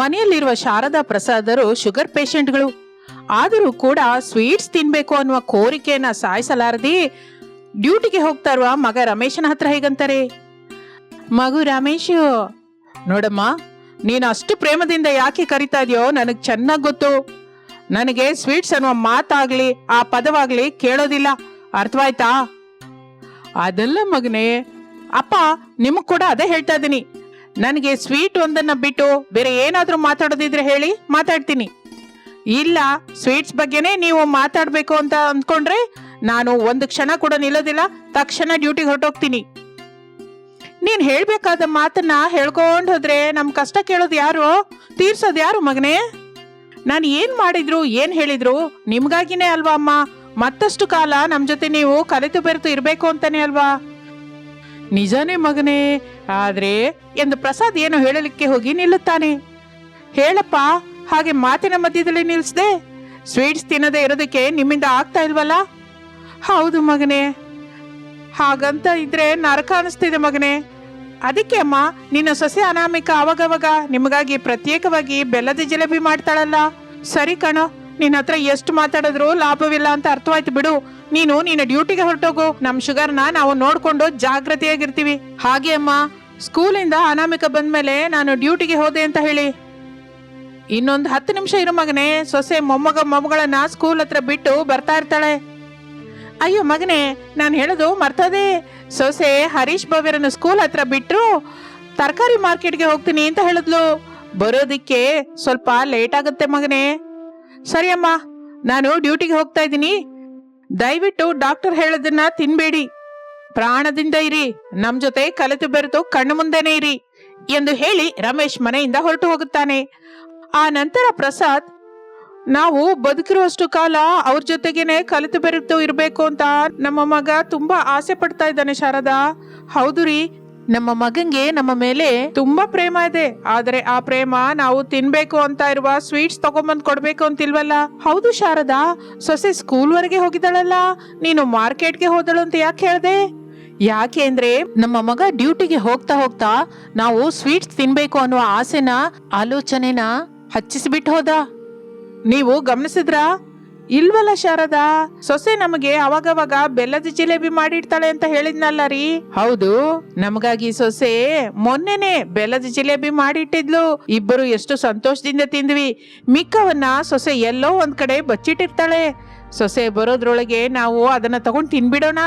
ಮನೆಯಲ್ಲಿರುವ ಶಾರದಾ ಪ್ರಸಾದರು ಶುಗರ್ ಪೇಷಂಟ್ಗಳು. ಆದರೂ ಕೂಡ ಸ್ವೀಟ್ಸ್ ತಿನ್ಬೇಕು ಅನ್ನುವ ಕೋರಿಕೆಯನ್ನ ಸಾಯಿಸಲಾರದಿ ಡ್ಯೂಟಿಗೆ ಹೋಗ್ತಾ ಇರುವ ಮಗ ರಮೇಶನ ಹತ್ರ ಹೇಗಂತಾರೆ? ಮಗು ರಮೇಶು, ನೋಡಮ್ಮ, ನೀನು ಅಷ್ಟು ಪ್ರೇಮದಿಂದ ಯಾಕೆ ಕರಿತಾ ಇದೆಯೋ ನನಗೆ ಚೆನ್ನಾಗಿ ಗೊತ್ತು. ನನಗೆ ಸ್ವೀಟ್ಸ್ ಅನ್ನುವ ಮಾತಾಗ್ಲಿ, ಆ ಪದವಾಗ್ಲಿ ಕೇಳೋದಿಲ್ಲ. ಅರ್ಥವಾಯ್ತಾ? ಅದಲ್ಲ ಮಗನೇ, ಅಪ್ಪ ನಿಮಗ್ ಕೂಡ ಅದೇ ಹೇಳ್ತಾ ಇದ್ದೀನಿ. ನನಗೆ ಸ್ವೀಟ್ ಒಂದನ್ನ ಬಿಟ್ಟು ಬೇರೆ ಏನಾದರೂ ಮಾತಾಡೋದಿದ್ರೆ ಹೇಳಿ ಮಾತಾಡ್ತೀನಿ. ಇಲ್ಲ, ಸ್ವೀಟ್ಸ್ ಬಗ್ಗೆನೇ ನೀವು ಮಾತಾಡಬೇಕು ಅಂತ ಅಂದ್ಕೊಂಡ್ರೆ ನಾನು ಒಂದು ಕ್ಷಣ ಕೂಡ ನಿಲ್ಲೋದಿಲ್ಲ, ತಕ್ಷಣ ಡ್ಯೂಟಿಗೆ ಹೊರಟೋಗ್ತೀನಿ. ನೀನ್ ಹೇಳ್ಬೇಕಾದ ಮಾತನ್ನ ಹೇಳ್ಕೊಂಡ್ ಹೋದ್ರೆ ನಮ್ ಕಷ್ಟ ಕೇಳೋದು ಯಾರು? ತೀರ್ಸೋದು ಯಾರು ಮಗನೇ? ನಾನು ಏನ್ ಮಾಡಿದ್ರು, ಏನ್ ಹೇಳಿದ್ರು ನಿಮ್ಗಾಗಿನೇ ಅಲ್ವಾ ಅಮ್ಮ? ಮತ್ತಷ್ಟು ಕಾಲ ನಮ್ ಜೊತೆ ನೀವು ಕಲಿತು ಬೆರೆತು ಇರಬೇಕು ಅಂತಾನೆ ಅಲ್ವಾ? ನಿಜಾನೇ ಮಗನೇ, ಆದ್ರೆ ಎಂದು ಪ್ರಸಾದ್ ಏನು ಹೇಳಲಿಕ್ಕೆ ಹೋಗಿ ನಿಲ್ಲುತ್ತಾನೆ. ಹೇಳಪ್ಪ, ಹಾಗೆ ಮಾತಿನ ಮಧ್ಯದಲ್ಲಿ ನಿಲ್ಸದೆ. ಸ್ವೀಟ್ಸ್ ತಿನ್ನದೆ ಇರೋದಕ್ಕೆ ನಿಮ್ಮಿಂದ ಆಗ್ತಾ ಇಲ್ವಲ್ಲ? ಹೌದು ಮಗನೇ. ಹಾಗಂತ ಇದ್ರೆ ನರಕ ಅನಿಸ್ತಿದೆ ಮಗನೇ. ಅದಕ್ಕೆ ಅಮ್ಮ, ನಿನ್ನ ಸೊಸೆ ಅನಾಮಿಕ ಅವಾಗವಾಗ ನಿಮಗಾಗಿ ಪ್ರತ್ಯೇಕವಾಗಿ ಬೆಲ್ಲದ ಜಿಲೇಬಿ ಮಾಡ್ತಾಳಲ್ಲ? ಸರಿ ಕಣೋ. ನಿನ್ನ ಹತ್ರ ಎಷ್ಟು ಮಾತಾಡಿದ್ರು ಲಾಭವಿಲ್ಲ ಅಂತ ಅರ್ಥವಾಯ್ತು ಬಿಡು. ನೀನು ನಿನ್ನ ಡ್ಯೂಟಿಗೆ ಹೊರಟೋಗು. ನಮ್ ಶುಗರ್ನ ನಾವು ನೋಡ್ಕೊಂಡು ಜಾಗ್ರತೆಯಾಗಿರ್ತೀವಿ. ಹಾಗೆ ಅಮ್ಮ. ಸ್ಕೂಲಿಂದ ಅನಾಮಿಕ ಬಂದ್ಮೇಲೆ ನಾನು ಡ್ಯೂಟಿಗೆ ಹೋದೆ ಅಂತ ಹೇಳಿ. ಇನ್ನೊಂದು ಹತ್ತು ನಿಮಿಷ ಇರು ಮಗನೇ. ಸೊಸೆ ಮೊಮ್ಮಗ ಮೊಮ್ಮಗಳನ್ನ ಸ್ಕೂಲ್ ಹತ್ರ ಬಿಟ್ಟು ಬರ್ತಾ ಇರ್ತಾಳೆ. ಅಯ್ಯೋ ಮಗನೇ, ನಾನು ಹೇಳೋದು ಮರ್ತದೆ. ಸೊಸೆ ಹರೀಶ್ ಭವ್ಯರನ್ನು ಸ್ಕೂಲ್ ಹತ್ರ ಬಿಟ್ಟರು ತರಕಾರಿ ಮಾರ್ಕೆಟ್ಗೆ ಹೋಗ್ತೀನಿ ಅಂತ ಹೇಳಿದ್ಲು. ಬರೋದಿಕ್ಕೆ ಸ್ವಲ್ಪ ಲೇಟ್ ಆಗುತ್ತೆ ಮಗನೇ. ಸರಿ ಅಮ್ಮ ನಾನು ಡ್ಯೂಟಿಗೆ ಹೋಗ್ತಾ ಇದ್ದೀನಿ. ದಯವಿಟ್ಟು ಡಾಕ್ಟರ್ ಹೇಳೋದನ್ನ ತಿನ್ಬೇಡಿ. ಪ್ರಾಣದಿಂದ ಇರಿ, ನಮ್ ಜೊತೆ ಕಲಿತು ಬೆರೆತು ಕಣ್ಣು ಮುಂದೆನೆ ಇರಿ ಎಂದು ಹೇಳಿ ರಮೇಶ್ ಮನೆಯಿಂದ ಹೊರಟು ಹೋಗುತ್ತಾನೆ. ಆ ನಂತರ ಪ್ರಸಾದ್, ನಾವು ಬದುಕಿರುವಷ್ಟು ಕಾಲ ಅವ್ರ ಜೊತೆಗೇನೆ ಕಲಿತು ಬೆರೆತು ಇರಬೇಕು ಅಂತ ನಮ್ಮ ಮಗ ತುಂಬಾ ಆಸೆ ಪಡ್ತಾ ಇದ್ದಾನೆ ಶಾರದಾ. ಹೌದು ರೀ ನಮ್ಮ ಮಗಂಗೆ ನಮ್ಮ ಮೇಲೆ ತುಂಬಾ ಪ್ರೇಮ ಇದೆ. ಆದ್ರೆ ಆ ಪ್ರೇಮ ನಾವು ತಿನ್ಬೇಕು ಅಂತ ಇರುವ ಸ್ವೀಟ್ಸ್ ತಗೊಂಬಂದ್ ಕೊಡ್ಬೇಕು ಅಂತಿಲ್ವಲ್ಲ? ಹೌದು ಶಾರದಾ. ಸೊಸೆ ಸ್ಕೂಲ್ ವರೆಗೆ ಹೋಗಿದ್ದಾಳಲ್ಲ. ನೀನು ಮಾರ್ಕೆಟ್ಗೆ ಹೋದಳು ಅಂತ ಯಾಕೆ ಹೇಳ್ದೆ? ಯಾಕೆ ಅಂದ್ರೆ ನಮ್ಮ ಮಗ ಡ್ಯೂಟಿಗೆ ಹೋಗ್ತಾ ಹೋಗ್ತಾ ನಾವು ಸ್ವೀಟ್ಸ್ ತಿನ್ಬೇಕು ಅನ್ನುವ ಆಸೆನ ಆಲೋಚನೆನ ಹಚ್ಚಿಸ್ಬಿಟ್ಟು ಹೋದ. ನೀವು ಗಮನಿಸಿದ್ರಾ? ಇಲ್ವಲ್ಲ ಶಾರದಾ? ಸೊಸೆ ನಮಗೆ ಅವಾಗವಾಗ ಬೆಲ್ಲದ ಜಿಲೇಬಿ ಮಾಡಿಡ್ತಾಳೆ ಅಂತ ಹೇಳಿದ್ನಲ್ಲ ರೀ. ಹೌದು. ನಮಗಾಗಿ ಸೊಸೆ ಮೊನ್ನೆನೆ ಬೆಲ್ಲದ ಜಿಲೇಬಿ ಮಾಡಿಟ್ಟಿದ್ಲು. ಇಬ್ಬರು ಎಷ್ಟು ಸಂತೋಷದಿಂದ ತಿಂದ್ವಿ. ಮಿಕ್ಕವನ್ನ ಸೊಸೆ ಎಲ್ಲೋ ಒಂದ್ ಕಡೆ ಬಚ್ಚಿಟ್ಟಿರ್ತಾಳೆ. ಸೊಸೆ ಬರೋದ್ರೊಳಗೆ ನಾವು ಅದನ್ನ ತಗೊಂಡ್ ತಿನ್ಬಿಡೋಣ.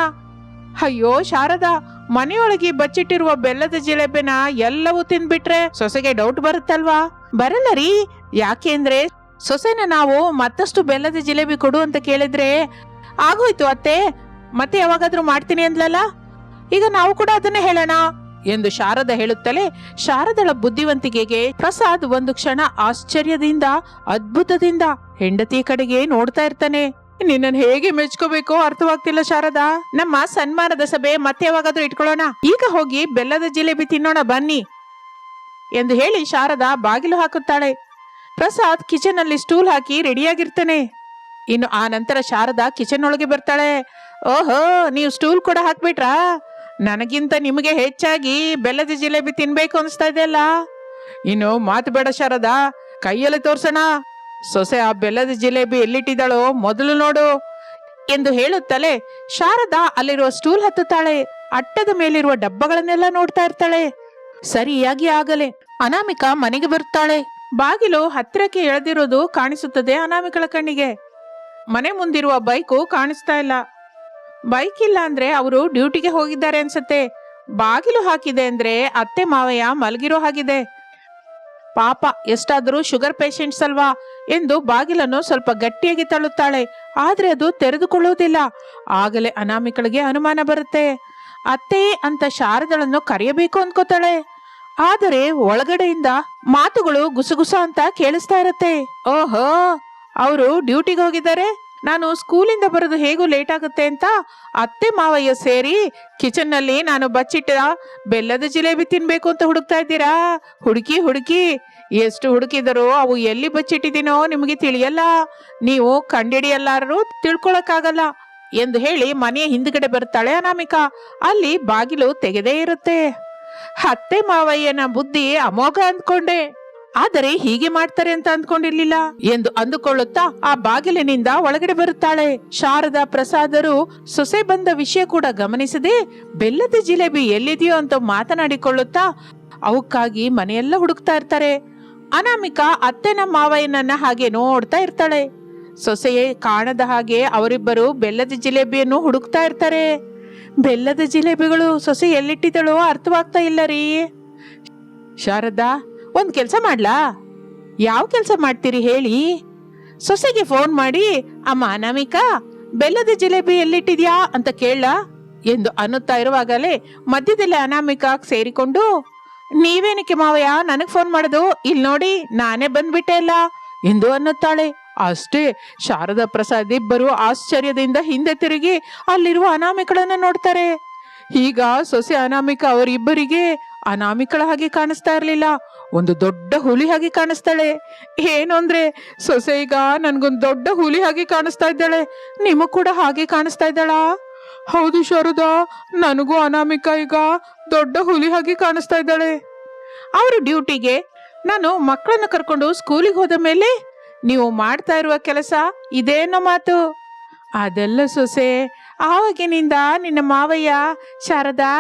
ಅಯ್ಯೋ ಶಾರದಾ, ಮನೆಯೊಳಗೆ ಬಚ್ಚಿಟ್ಟಿರುವ ಬೆಲ್ಲದ ಜಿಲೇಬಿನ ಎಲ್ಲವೂ ತಿಂದ್ಬಿಟ್ರೆ ಸೊಸೆಗೆ ಡೌಟ್ ಬರುತ್ತಲ್ವಾ? ಬರಲ್ಲ ರೀ. ಯಾಕೆಂದ್ರೆ ಸೊಸೆನ ನಾವು ಮತ್ತಷ್ಟು ಬೆಲ್ಲದ ಜಿಲೇಬಿ ಕೊಡು ಅಂತ ಕೇಳಿದ್ರೆ ಆಗೋಯ್ತು ಅತ್ತೆ. ಮತ್ತೆ ಯಾವಾಗಾದ್ರೂ ಮಾಡ್ತೀನಿ ಅಂದ್ಲಲ್ಲ? ಈಗ ನಾವು ಕೂಡ ಅದನ್ನೇ ಹೇಳೋಣ ಎಂದು ಶಾರದ ಹೇಳುತ್ತಲೇ ಶಾರದಳ ಬುದ್ಧಿವಂತಿಕೆಗೆ ಪ್ರಸಾದ್ ಒಂದು ಕ್ಷಣ ಆಶ್ಚರ್ಯದಿಂದ, ಅದ್ಭುತದಿಂದ ಹೆಂಡತಿ ಕಡೆಗೆ ನೋಡ್ತಾ ಇರ್ತಾನೆ. ನಿನ್ನನ್ನು ಹೇಗೆ ಮೆಚ್ಕೋಬೇಕು ಅರ್ಥವಾಗ್ತಿಲ್ಲ ಶಾರದಾ. ನಮ್ಮ ಸನ್ಮಾನದ ಸಭೆ ಮತ್ತೆ ಯಾವಾಗಾದ್ರೂ ಇಟ್ಕೊಳ್ಳೋಣ. ಈಗ ಹೋಗಿ ಬೆಲ್ಲದ ಜಿಲೇಬಿ ತಿನ್ನೋಣ ಬನ್ನಿ ಎಂದು ಹೇಳಿ ಶಾರದಾ ಬಾಗಿಲು ಹಾಕುತ್ತಾಳೆ. ಪ್ರಸಾದ್ ಕಿಚನ್ ಅಲ್ಲಿ ಸ್ಟೂಲ್ ಹಾಕಿ ರೆಡಿಯಾಗಿರ್ತಾನೆ. ಇನ್ನು ಆ ನಂತರ ಶಾರದಾ ಕಿಚನ್ ಒಳಗೆ ಬರ್ತಾಳೆ. ಓಹೋ, ನೀವು ಸ್ಟೂಲ್ ಕೂಡ ಹಾಕ್ಬಿಟ್ರಾ? ನನಗಿಂತ ನಿಮಗೆ ಹೆಚ್ಚಾಗಿ ಬೆಲ್ಲದ ಜಿಲೇಬಿ ತಿನ್ಬೇಕು ಅನಿಸ್ತಾ ಇದೆಯಲ್ಲ ಇನ್ನು ಮಾತು ಬೇಡ ಶಾರದಾ, ಕೈಯಲ್ಲಿ ತೋರ್ಸೋಣ. ಸೊಸೆ ಆ ಬೆಲ್ಲದ ಜಿಲೇಬಿ ಎಲ್ಲಿಟ್ಟಿದ್ದಾಳೋ ಮೊದಲು ನೋಡು ಎಂದು ಹೇಳುತ್ತಲೇ ಶಾರದಾ ಅಲ್ಲಿರುವ ಸ್ಟೂಲ್ ಹತ್ತುತ್ತಾಳೆ. ಅಟ್ಟದ ಮೇಲಿರುವ ಡಬ್ಬಗಳನ್ನೆಲ್ಲ ನೋಡ್ತಾ ಇರ್ತಾಳೆ. ಸರಿಯಾಗಿ ಆಗಲೇ. ಅನಾಮಿಕಾ ಮನೆಗೆ ಬರುತ್ತಾಳೆ. ಬಾಗಿಲು ಹತ್ತಿರಕ್ಕೆ ಎಳೆದಿರೋದು ಕಾಣಿಸುತ್ತದೆ ಅನಾಮಿಕಳ ಕಣ್ಣಿಗೆ. ಮನೆ ಮುಂದಿರುವ ಬೈಕು ಕಾಣಿಸ್ತಾ ಇಲ್ಲ. ಬೈಕ್ ಇಲ್ಲ ಅಂದ್ರೆ ಅವರು ಡ್ಯೂಟಿಗೆ ಹೋಗಿದ್ದಾರೆ ಅನ್ಸತ್ತೆ. ಬಾಗಿಲು ಹಾಕಿದೆ ಅಂದ್ರೆ ಅತ್ತೆ ಮಾವಯ್ಯ ಮಲಗಿರೋ ಹಾಗಿದೆ. ಪಾಪ, ಎಷ್ಟಾದರೂ ಶುಗರ್ ಪೇಷಂಟ್ಸ್ ಅಲ್ವಾ? ಎಂದು ಬಾಗಿಲನ್ನು ಸ್ವಲ್ಪ ಗಟ್ಟಿಯಾಗಿ ತಳ್ಳುತ್ತಾಳೆ. ಆದ್ರೆ ಅದು ತೆರೆದುಕೊಳ್ಳುವುದಿಲ್ಲ. ಆಗಲೇ ಅನಾಮಿಕಳಿಗೆ ಅನುಮಾನ ಬರುತ್ತೆ. ಅತ್ತೆ ಅಂತ ಶಾರದಳನ್ನು ಕರೆಯಬೇಕು ಅನ್ಕೋತಾಳೆ. ಆದರೆ ಒಳಗಡೆಯಿಂದ ಮಾತುಗಳು ಗುಸುಗುಸ ಅಂತ ಕೇಳಿಸ್ತಾ ಇರತ್ತೆ. ಓಹೋ, ಅವರು ಡ್ಯೂಟಿಗೆ ಹೋಗಿದ್ದಾರೆ. ನಾನು ಸ್ಕೂಲಿಂದ ಬರೋದು ಹೇಗೂ ಲೇಟ್ ಆಗುತ್ತೆ ಅಂತ ಅತ್ತೆ ಮಾವಯ್ಯ ಸೇರಿ ಕಿಚನ್ನಲ್ಲಿ ನಾನು ಬಚ್ಚಿಟ್ಟ ಬೆಲ್ಲದ ಜಿಲೇಬಿ ತಿನ್ಬೇಕು ಅಂತ ಹುಡುಕ್ತಾ ಇದ್ದೀರಾ? ಹುಡುಕಿ ಹುಡುಕಿ. ಎಷ್ಟು ಹುಡುಕಿದರೂ ಅವು ಎಲ್ಲಿ ಬಚ್ಚಿಟ್ಟಿದ್ದೀನೋ ನಿಮಗೆ ತಿಳಿಯಲ್ಲ. ನೀವು ಕಂಡಿಡಿಯಲ್ಲಾರು ತಿಳ್ಕೊಳಕ್ಕಾಗಲ್ಲ ಎಂದು ಹೇಳಿ ಮನೆಯ ಹಿಂದ್ಗಡೆ ಬರ್ತಾಳೆ ಅನಾಮಿಕಾ. ಅಲ್ಲಿ ಬಾಗಿಲು ತೆಗೆದೇ ಇರುತ್ತೆ. ಅತ್ತೆ ಮಾವಯ್ಯನ ಬುದ್ಧಿ ಅಮೋಘ ಅಂದ್ಕೊಂಡೆ. ಆದರೆ ಹೀಗೆ ಮಾಡ್ತಾರೆ ಅಂತ ಅಂದ್ಕೊಂಡಿರ್ಲಿಲ್ಲ. ಎಂದು ಅಂದುಕೊಳ್ಳುತ್ತಾ ಆ ಬಾಗಿಲಿನಿಂದ ಒಳಗಡೆ ಬರುತ್ತಾಳೆ. ಶಾರದಾ ಪ್ರಸಾದರು ಸೊಸೆ ಬಂದ ವಿಷಯ ಕೂಡ ಗಮನಿಸದೆ ಬೆಲ್ಲದ ಜಿಲೇಬಿ ಎಲ್ಲಿದೆಯೋ ಅಂತ ಮಾತನಾಡಿಕೊಳ್ಳುತ್ತಾ ಅವಕ್ಕಾಗಿ ಮನೆಯೆಲ್ಲ ಹುಡುಕ್ತಾ ಇರ್ತಾರೆ. ಅನಾಮಿಕ ಅತ್ತೆನ ಮಾವಯ್ಯನನ್ನ ಹಾಗೆ ನೋಡ್ತಾ ಇರ್ತಾಳೆ. ಸೊಸೆಯೇ ಕಾಣದ ಹಾಗೆ ಅವರಿಬ್ಬರು ಬೆಲ್ಲದ ಜಿಲೇಬಿಯನ್ನು ಹುಡುಕ್ತಾ ಇರ್ತಾರೆ. ಬೆಲ್ಲದ ಜಿಲೇಬಿಗಳು ಸೊಸೆ ಎಲ್ಲಿಟ್ಟಿದ್ದಾಳೋ ಅರ್ಥವಾಗ್ತಾ ಇಲ್ಲ ರೀ. ಶಾರದಾ, ಒಂದ್ ಕೆಲಸ ಮಾಡ್ಲಾ? ಯಾವ ಕೆಲಸ ಮಾಡ್ತೀರಿ ಹೇಳಿ. ಸೊಸೆಗೆ ಫೋನ್ ಮಾಡಿ, ಅಮ್ಮ ಅನಾಮಿಕಾ ಬೆಲ್ಲದ ಜಿಲೇಬಿ ಎಲ್ಲಿಟ್ಟಿದ್ಯಾ ಅಂತ ಕೇಳ ಎಂದು ಅನ್ನುತ್ತಾ ಇರುವಾಗಲೇ ಮಧ್ಯದಲ್ಲಿ ಅನಾಮಿಕಾ ಸೇರಿಕೊಂಡು, ನೀವೇನಕ್ಕೆ ಮಾವಯ್ಯ, ನನಗೆ ಫೋನ್ ಮಾಡೋದು? ಇಲ್ಲಿ ನೋಡಿ ನಾನೇ ಬಂದ್ಬಿಟ್ಟೆ ಅಲ್ಲ? ಎಂದು ಅನ್ನುತ್ತಾಳೆ. ಅಷ್ಟೇ ಶಾರದಾ ಪ್ರಸಾದ್ ಇಬ್ಬರು ಆಶ್ಚರ್ಯದಿಂದ ಹಿಂದೆ ತಿರುಗಿ ಅಲ್ಲಿರುವ ಅನಾಮಿಕಳನ್ನ ನೋಡ್ತಾರೆ. ಈಗ ಸೊಸೆ ಅನಾಮಿಕ ಅವರಿಬ್ಬರಿಗೆ ಅನಾಮಿಕಳ ಹಾಗೆ ಕಾಣಿಸ್ತಾ ಇರಲಿಲ್ಲ. ಒಂದು ದೊಡ್ಡ ಹುಲಿ ಹಾಗೆ ಕಾಣಿಸ್ತಾಳೆ. ಏನು ಅಂದ್ರೆ ಸೊಸೆ ಈಗ ನನ್ಗೊಂದು ದೊಡ್ಡ ಹುಲಿ ಹಾಗೆ ಕಾಣಿಸ್ತಾ ಇದ್ದಾಳೆ. ನಿಮಗ್ ಕೂಡ ಹಾಗೆ ಕಾಣಿಸ್ತಾ ಇದ್ದಾಳಾ? ಹೌದು ಶಾರದಾ, ನನಗೂ ಅನಾಮಿಕ ಈಗ ದೊಡ್ಡ ಹುಲಿ ಹಾಗೆ ಕಾಣಿಸ್ತಾ ಇದ್ದಾಳೆ. ಅವರು ಡ್ಯೂಟಿಗೆ ನಾನು ಮಕ್ಕಳನ್ನು ಕರ್ಕೊಂಡು ಸ್ಕೂಲಿಗೆ ಹೋದ ಮೇಲೆ ನೀವು ಮಾಡ್ತಾ ಇರುವ ಕೆಲಸ ಇದೇನೋ ಮಾತು? ಅದೆಲ್ಲ ಸೊಸೆ, ಆವಾಗಿನಿಂದ ನಿನ್ನ ಮಾವಯ್ಯ ಶಾರದಾ,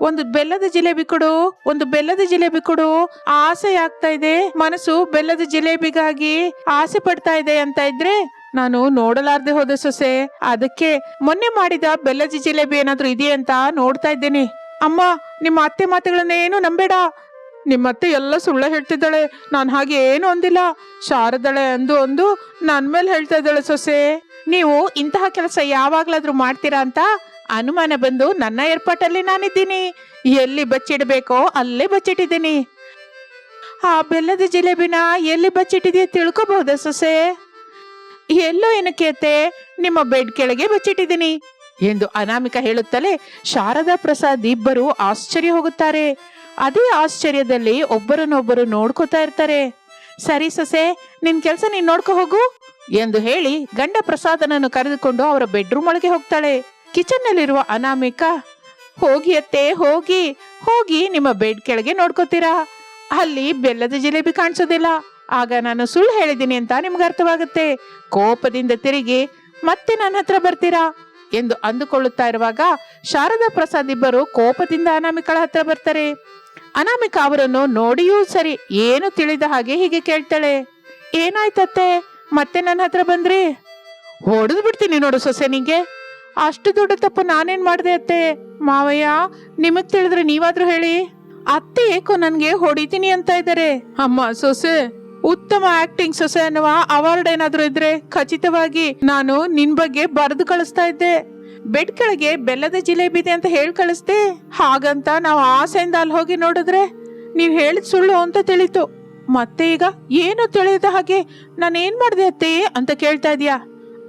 ಒಂದು ಬೆಲ್ಲದ ಜಿಲೇಬಿ ಕೊಡು, ಒಂದು ಬೆಲ್ಲದ ಜಿಲೇಬಿ ಕೊಡು, ಆಸೆ ಆಗ್ತಾ ಇದೆ, ಮನಸ್ಸು ಬೆಲ್ಲದ ಜಿಲೇಬಿಗಾಗಿ ಆಸೆ ಪಡ್ತಾ ಇದೆ ಅಂತ ಇದ್ರೆ ನಾನು ನೋಡಲಾರ್ದೆ ಹೋದ ಸೊಸೆ. ಅದಕ್ಕೆ ಮೊನ್ನೆ ಮಾಡಿದ ಬೆಲ್ಲದ ಜಿಲೇಬಿ ಏನಾದ್ರೂ ಇದೆಯಾ ಅಂತ ನೋಡ್ತಾ ಇದ್ದೇನೆ. ಅಮ್ಮ, ನಿಮ್ಮ ಅತ್ತೆ ಮಾತುಗಳನ್ನ ಏನು ನಂಬೇಡ. ನಿಮ್ಮತ್ತೆ ಎಲ್ಲ ಸುಳ್ಳ ಹೇಳ್ತಿದ್ದಾಳೆ. ನಾನು ಹಾಗೆ ಏನು ಅಂದಿಲ್ಲ. ಶಾರದಳೆ ಅಂದು ಅಂದು ನನ್ನ ಮೇಲೆ ಹೇಳ್ತಾ ಇದ್ದಾಳೆ ಸೊಸೆ. ನೀವು ಇಂತಹ ಕೆಲಸ ಯಾವಾಗ್ಲಾದ್ರೂ ಮಾಡ್ತೀರಾ ಅಂತ ಅನುಮಾನ ಬಂದು ನನ್ನ ಏರ್ಪಾಟಲ್ಲಿ ನಾನಿದ್ದೀನಿ. ಎಲ್ಲಿ ಬಚ್ಚಿಡ್ಬೇಕೋ ಅಲ್ಲೇ ಬಚ್ಚಿಟ್ಟಿದ್ದೀನಿ. ಆ ಬೆಲ್ಲದ ಜಿಲೇಬಿನ ಎಲ್ಲಿ ಬಚ್ಚಿಟ್ಟಿದೆಯಾ ತಿಳ್ಕೊಬಹುದಾ ಸೊಸೆ? ಎಲ್ಲೋ ಏನಕ್ಕೆ ಅತ್ತೆ ನಿಮ್ಮ ಬೆಡ್ ಕೆಳಗೆ ಬಚ್ಚಿಟ್ಟಿದ್ದೀನಿ. ಎಂದು ಅನಾಮಿಕ ಹೇಳುತ್ತಲೇ ಶಾರದಾ ಪ್ರಸಾದ್ ಇಬ್ಬರು ಆಶ್ಚರ್ಯ ಹೋಗುತ್ತಾರೆ. ಅದೇ ಆಶ್ಚರ್ಯದಲ್ಲಿ ಒಬ್ಬರನ್ನೊಬ್ಬರು ನೋಡ್ಕೋತಾ ಇರ್ತಾರೆ. ಸರಿ ಸೊಸೆ, ನಿನ್ ಕೆಲ್ಸ ನೀನ್ ನೋಡ್ಕೊ ಹೋಗು ಎಂದು ಹೇಳಿ ಗಂಡ ಪ್ರಸಾದನನ್ನು ಕರೆದುಕೊಂಡು ಅವರ ಬೆಡ್ರೂಮ್ ಒಳಗೆ ಹೋಗ್ತಾಳೆ. ಕಿಚನ್ ನಲ್ಲಿರುವ ಅನಾಮಿಕ, ಹೋಗಿ ಅತ್ತೆ, ಹೋಗಿ ಹೋಗಿ ನಿಮ್ಮ ಬೆಡ್ ಕೆಳಗೆ ನೋಡ್ಕೋತೀರಾ? ಅಲ್ಲಿ ಬೆಲ್ಲದ ಜಿಲೇಬಿ ಕಾಣಿಸೋದಿಲ್ಲ. ಆಗ ನಾನು ಸುಳ್ಳು ಹೇಳಿದ್ದೀನಿ ಅಂತ ನಿಮ್ಗೆ ಅರ್ಥವಾಗುತ್ತೆ. ಕೋಪದಿಂದ ತಿರುಗಿ, ಮತ್ತೆ ನನ್ನ ಹತ್ರ ಬರ್ತೀರಾ? ಎಂದು ಅಂದುಕೊಳ್ಳುತ್ತಾ ಇರುವಾಗ ಶಾರದಾ ಪ್ರಸಾದ್ ಇಬ್ಬರು ಕೋಪದಿಂದ ಅನಾಮಿಕಳ ಹತ್ರ ಬರ್ತಾರೆ. ಅನಾಮಿಕ ಅವರನ್ನು ನೋಡಿಯೂ ಸರಿ ಏನು ತಿಳಿದ ಹಾಗೆ ಹೀಗೆ ಕೇಳ್ತಾಳೆ. ಏನಾಯ್ತತ್ತೆ? ಮತ್ತೆ ನನ್ನ ಹತ್ರ ಬಂದ್ರಿ? ಹೊಡೆದು ಬಿಡ್ತೀನಿ ನೋಡು ಸೊಸೆ ನಿಂಗೆ. ಅಷ್ಟು ದೊಡ್ಡ ತಪ್ಪು ನಾನೇನ್ ಮಾಡಿದೆ ಅತ್ತೆ? ಮಾವಯ್ಯ, ನಿಮಗ್ ತಿಳಿದ್ರೆ ನೀವಾದ್ರೂ ಹೇಳಿ. ಅತ್ತೆ ಏಕೋ ನನ್ಗೆ ಹೊಡಿತೀನಿ ಅಂತ ಇದ್ದಾರೆ ಅಮ್ಮ ಸೊಸೆ, ಉತ್ತಮ ಆಕ್ಟಿಂಗ್ ಸೊಸೆ ಅನ್ನುವ ಅವಾರ್ಡ್ ಏನಾದ್ರೂ ಇದ್ರೆ ಖಚಿತವಾಗಿ ನಾನು ನಿನ್ ಬಗ್ಗೆ ಬರೆದು ಕಳಿಸ್ತಾ ಇದ್ದೆ. ಬೆಡ್ ಕೆಳಗೆ ಬೆಲ್ಲದ ಜಿಲೇಬಿ ಇದೆ ಅಂತ ಹೇಳಿ ಕಳಿಸ್ದೆ. ಹಾಗಂತ ನಾವು ಆಸೆಯಿಂದ ಅಲ್ಲಿ ಹೋಗಿ ನೋಡಿದ್ರೆ ನೀವು ಹೇಳಿದ್ ಸುಳ್ಳು ಅಂತ ತಿಳಿತು. ಮತ್ತೆ ಈಗ ಏನು ತಿಳಿಯದ ಹಾಗೆ ನಾನು ಏನ್ ಮಾಡ್ದೆ ಅತ್ತೆ ಅಂತ ಕೇಳ್ತಾ ಇದೀಯಾ?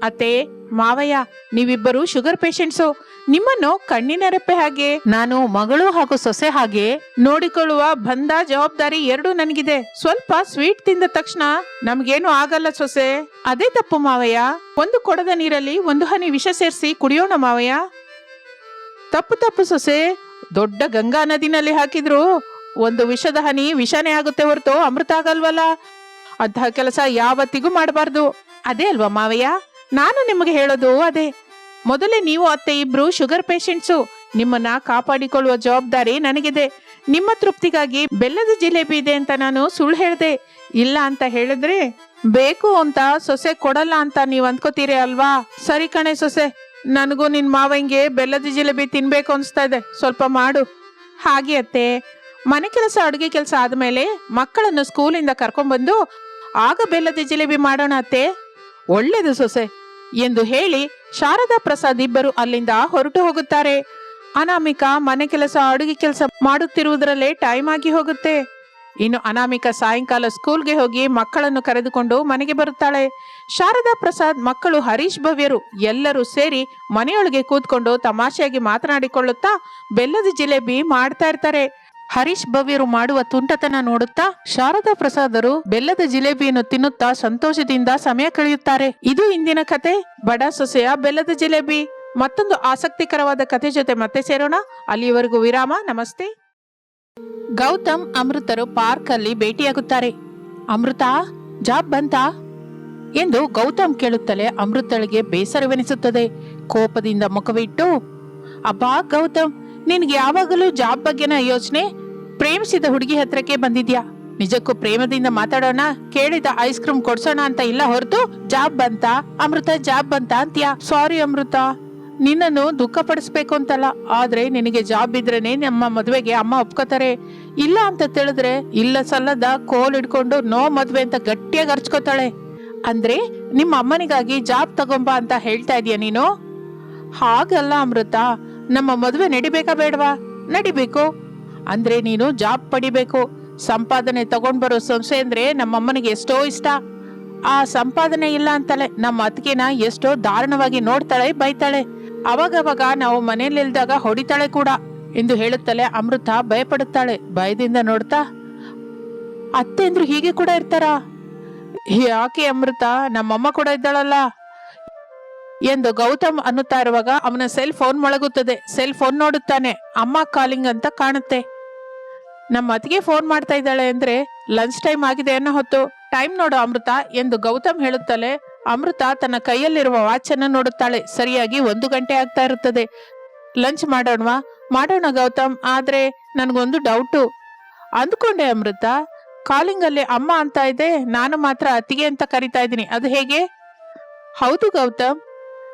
ಅತ್ತೆ, ಮಾವಯ್ಯ, ನೀವಿಬ್ಬರು ಶುಗರ್ ಪೇಷಂಟ್ಸು. ನಿಮ್ಮನ್ನು ಕಣ್ಣಿನ ರೆಪ್ಪೆ ಹಾಗೆ, ನಾನು ಮಗಳು ಹಾಗೂ ಸೊಸೆ ಹಾಗೆ ನೋಡಿಕೊಳ್ಳುವ ಬಂದ ಜವಾಬ್ದಾರಿ ಎರಡು ನನಗಿದೆ. ಸ್ವಲ್ಪ ಸ್ವೀಟ್ ತಿಂದ ತಕ್ಷಣ ನಮ್ಗೇನು ಆಗಲ್ಲ ಸೊಸೆ. ಅದೇ ತಪ್ಪು ಮಾವಯ್ಯ. ಒಂದು ಕೊಡದ ನೀರಲ್ಲಿ ಒಂದು ಹನಿ ವಿಷ ಸೇರಿಸಿ ಕುಡಿಯೋಣ ಮಾವಯ್ಯ. ತಪ್ಪು ತಪ್ಪು ಸೊಸೆ. ದೊಡ್ಡ ಗಂಗಾ ನದಿನಲ್ಲಿ ಹಾಕಿದ್ರು ಒಂದು ವಿಷದ ಹನಿ ವಿಷನೇ ಆಗುತ್ತೆ ಹೊರತು ಅಮೃತ ಆಗಲ್ವಲ್ಲ. ಅಂತಹ ಕೆಲಸ ಯಾವತ್ತಿಗೂ ಮಾಡಬಾರ್ದು. ಅದೇ ಅಲ್ವಾ ಮಾವಯ್ಯ? ನಾನು ನಿಮಗೆ ಹೇಳೋದು ಅದೇ. ಮೊದಲೇ ನೀವು ಅತ್ತೆ ಇಬ್ರು ಶುಗರ್ ಪೇಷಂಟ್ಸು ನಿಮ್ಮನ್ನ ಕಾಪಾಡಿಕೊಳ್ಳುವ ಜವಾಬ್ದಾರಿ ನನಗಿದೆ. ನಿಮ್ಮ ತೃಪ್ತಿಗಾಗಿ ಬೆಲ್ಲದ ಜಿಲೇಬಿ ಇದೆ ಅಂತ ನಾನು ಸುಳ್ಳು ಹೇಳ್ದೆ. ಇಲ್ಲ ಅಂತ ಹೇಳಿದ್ರೆ ಬೇಕು ಅಂತ ಸೊಸೆ ಕೊಡಲ್ಲ ಅಂತ ನೀವ್ ಅಂದ್ಕೋತೀರಿ ಅಲ್ವಾ? ಸರಿ ಕಣೆ ಸೊಸೆ, ನನಗೂ ನಿನ್ ಮಾವಂಗೆ ಬೆಲ್ಲದ ಜಿಲೇಬಿ ತಿನ್ಬೇಕು ಅನ್ಸ್ತಾ ಇದೆ. ಸ್ವಲ್ಪ ಮಾಡು. ಹಾಗೆ ಅತ್ತೆ. ಮನೆ ಕೆಲಸ, ಅಡುಗೆ ಕೆಲಸ ಆದ್ಮೇಲೆ ಮಕ್ಕಳನ್ನು ಸ್ಕೂಲಿಂದ ಕರ್ಕೊಂಡ್ಬಂದು ಆಗ ಬೆಲ್ಲದ ಜಿಲೇಬಿ ಮಾಡೋಣ ಅತ್ತೆ. ಒಳ್ಳೇದು ಸೊಸೆ. ಎಂದು ಹೇಳಿ ಶಾರದಾ ಪ್ರಸಾದ್ ಇಬ್ಬರು ಅಲ್ಲಿಂದ ಹೊರಟು ಹೋಗುತ್ತಾರೆ. ಅನಾಮಿಕ ಮನೆ ಕೆಲಸ, ಅಡುಗೆ ಕೆಲಸ ಮಾಡುತ್ತಿರುವುದರಲ್ಲೇ ಟೈಮ್ ಆಗಿ ಹೋಗುತ್ತೆ. ಇನ್ನು ಅನಾಮಿಕ ಸಾಯಂಕಾಲ ಸ್ಕೂಲ್ಗೆ ಹೋಗಿ ಮಕ್ಕಳನ್ನು ಕರೆದುಕೊಂಡು ಮನೆಗೆ ಬರುತ್ತಾಳೆ. ಶಾರದಾ ಪ್ರಸಾದ್, ಮಕ್ಕಳು ಹರೀಶ್, ಭವ್ಯರು ಎಲ್ಲರೂ ಸೇರಿ ಮನೆಯೊಳಗೆ ಕೂತ್ಕೊಂಡು ತಮಾಷೆಯಾಗಿ ಮಾತನಾಡಿಕೊಳ್ಳುತ್ತಾ ಬೆಲ್ಲದ ಜಿಲೇಬಿ ಮಾಡ್ತಾ ಇರ್ತಾರೆ. ಹರೀಶ್ ಭವ್ಯರು ಮಾಡುವ ತುಂಟತನ ನೋಡುತ್ತಾ ಶಾರದಾ ಪ್ರಸಾದರು ಬೆಲ್ಲದ ಜಿಲೇಬಿಯನ್ನು ತಿನ್ನುತ್ತಾ ಸಂತೋಷದಿಂದ ಸಮಯ ಕಳೆಯುತ್ತಾರೆ. ಇದು ಇಂದಿನ ಕತೆ. ಬಡ ಸೊಸೆಯ ಬೆಲ್ಲದ ಜಿಲೇಬಿ. ಮತ್ತೊಂದು ಆಸಕ್ತಿಕರವಾದ ಕತೆ ಜೊತೆ ಮತ್ತೆ ಸೇರೋಣ. ಅಲ್ಲಿಯವರೆಗೂ ವಿರಾಮ. ನಮಸ್ತೆ. ಗೌತಮ್ ಅಮೃತರು ಪಾರ್ಕ್ ಅಲ್ಲಿ ಭೇಟಿಯಾಗುತ್ತಾರೆ. ಅಮೃತ, ಜಾಬ್ ಬಂತಾ? ಎಂದು ಗೌತಮ್ ಕೇಳುತ್ತಲೇ ಅಮೃತಳಿಗೆ ಬೇಸರವೆನಿಸುತ್ತದೆ. ಕೋಪದಿಂದ ಮುಖವಿಟ್ಟು, ಅಬ್ಬಾ ಗೌತಮ್ ನಿನ್ಗೆ ಯಾವಾಗಲೂ ಜಾಬ್ ಬಗ್ಗೆನ ಯೋಚನೆ? ಪ್ರೇಮಿಸಿದ ಹುಡುಗಿ ಹತ್ರಕ್ಕೆ ಬಂದಿದ್ಯಾ? ನಿಜಕ್ಕೂ ಪ್ರೇಮದಿಂದ ಮಾತಾಡೋಣ, ಕೇಳಿದ ಐಸ್ ಕ್ರೀಮ್ ಕೊಡ್ಸೋಣ ಅಂತ ಇಲ್ಲ ಹೊರತು ಜಾಬ್ ಬಂತ? ಅಮೃತ, ಜಾಬ್ ಬಂತ ಅಂತ್ಯಾ? ಸಾರಿ ಅಮೃತ. ನಿನ್ನನ್ನು ದುಃಖ ಪಡಿಸ್ಬೇಕು ಅಂತಲ್ಲ ಆದ್ರೆ ನಿನಗೆ ಜಾಬ್ ಇದ್ರೇನೆ ನಮ್ಮ ಮದುವೆಗೆ ಅಮ್ಮ ಒಪ್ಕೋತಾರೆ. ಇಲ್ಲ ಅಂತ ತಿಳಿದ್ರೆ ಇಲ್ಲ ಸಲ್ಲದ ಕೋಲ್ ಹಿಡ್ಕೊಂಡು ನೋ ಮದುವೆ ಅಂತ ಗಟ್ಟಿಯಾಗಿ ಅರ್ಚ್ಕೋತಾಳೆ ಅಂದ್ರೆ ನಿಮ್ಮ ಅಮ್ಮನಿಗಾಗಿ ಜಾಬ್ ತಗೊಂಬಾ ಅಂತ ಹೇಳ್ತಾ ಇದೀಯ ನೀನು? ಹಾಗಲ್ಲ ಅಮೃತ. ನಮ್ಮ ಮದುವೆ ನಡಿಬೇಕಾ ಬೇಡವಾ? ನಡಿಬೇಕು. ಅಂದ್ರೆ ನೀನು ಜಾಬ್ ಪಡಿಬೇಕು. ಸಂಪಾದನೆ ತಗೊಂಡ್ ಬರೋ ಸಂಸ್ಥೆ ಅಂದ್ರೆ ನಮ್ಮಮ್ಮನಿಗೆ ಎಷ್ಟೋ ಇಷ್ಟ. ಆ ಸಂಪಾದನೆ ಇಲ್ಲ ಅಂತಲೇ ನಮ್ಮ ಅತ್ತಿಗೆನ ಎಷ್ಟೋ ದಾರುಣವಾಗಿ ನೋಡ್ತಾಳೆ, ಬೈತಾಳೆ. ಅವಾಗವಾಗ ನಾವು ಮನೇಲಿಲ್ದಾಗ ಹೊಡಿತಾಳೆ ಕೂಡ ಎಂದು ಹೇಳುತ್ತಲೆ ಅಮೃತ ಭಯಪಡುತ್ತಾಳೆ. ಭಯದಿಂದ ನೋಡ್ತಾ, ಅತ್ತೆ ಅಂದ್ರು ಹೀಗೆ ಕೂಡ ಇರ್ತಾರಾ? ಯಾಕೆ ಅಮೃತ, ನಮ್ಮಮ್ಮ ಕೂಡ ಇದ್ದಾಳಲ್ಲ. ಎಂದು ಗೌತಮ್ ಅನ್ನುತ್ತಾ ಇರುವಾಗ ಅವನ ಸೆಲ್ ಫೋನ್ ಮೊಳಗುತ್ತದೆ. ಸೆಲ್ ಫೋನ್ ನೋಡುತ್ತಾನೆ. ಅಮ್ಮ ಕಾಲಿಂಗ್ ಅಂತ ಕಾಣುತ್ತೆ. ನಮ್ಮ ಅತ್ತಿಗೆ ಫೋನ್ ಮಾಡ್ತಾ ಇದ್ದಾಳೆ ಅಂದ್ರೆ ಲಂಚ್ ಟೈಮ್ ಆಗಿದೆ ಅನ್ನೋ ಹೊತ್ತು ಟೈಮ್ ನೋಡು ಅಮೃತ, ಎಂದು ಗೌತಮ್ ಹೇಳುತ್ತಲೇ ಅಮೃತ ತನ್ನ ಕೈಯಲ್ಲಿರುವ ವಾಚ್ ಅನ್ನು ನೋಡುತ್ತಾಳೆ. ಸರಿಯಾಗಿ ಒಂದು ಗಂಟೆ ಆಗ್ತಾ ಇರುತ್ತದೆ. ಲಂಚ್ ಮಾಡೋಣವಾ? ಮಾಡೋಣ ಗೌತಮ್, ಆದ್ರೆ ನನಗೊಂದು ಡೌಟು ಅಂದ್ಕೊಂಡೆ ಅಮೃತ ಕಾಲಿಂಗ್ ಅಲ್ಲಿ ಅಮ್ಮ ಅಂತ ಇದೆ. ನಾನು ಮಾತ್ರ ಅತ್ತಿಗೆ ಅಂತ ಕರಿತಾ ಇದ್ದೀನಿ. ಅದು ಹೇಗೆ? ಹೌದು ಗೌತಮ್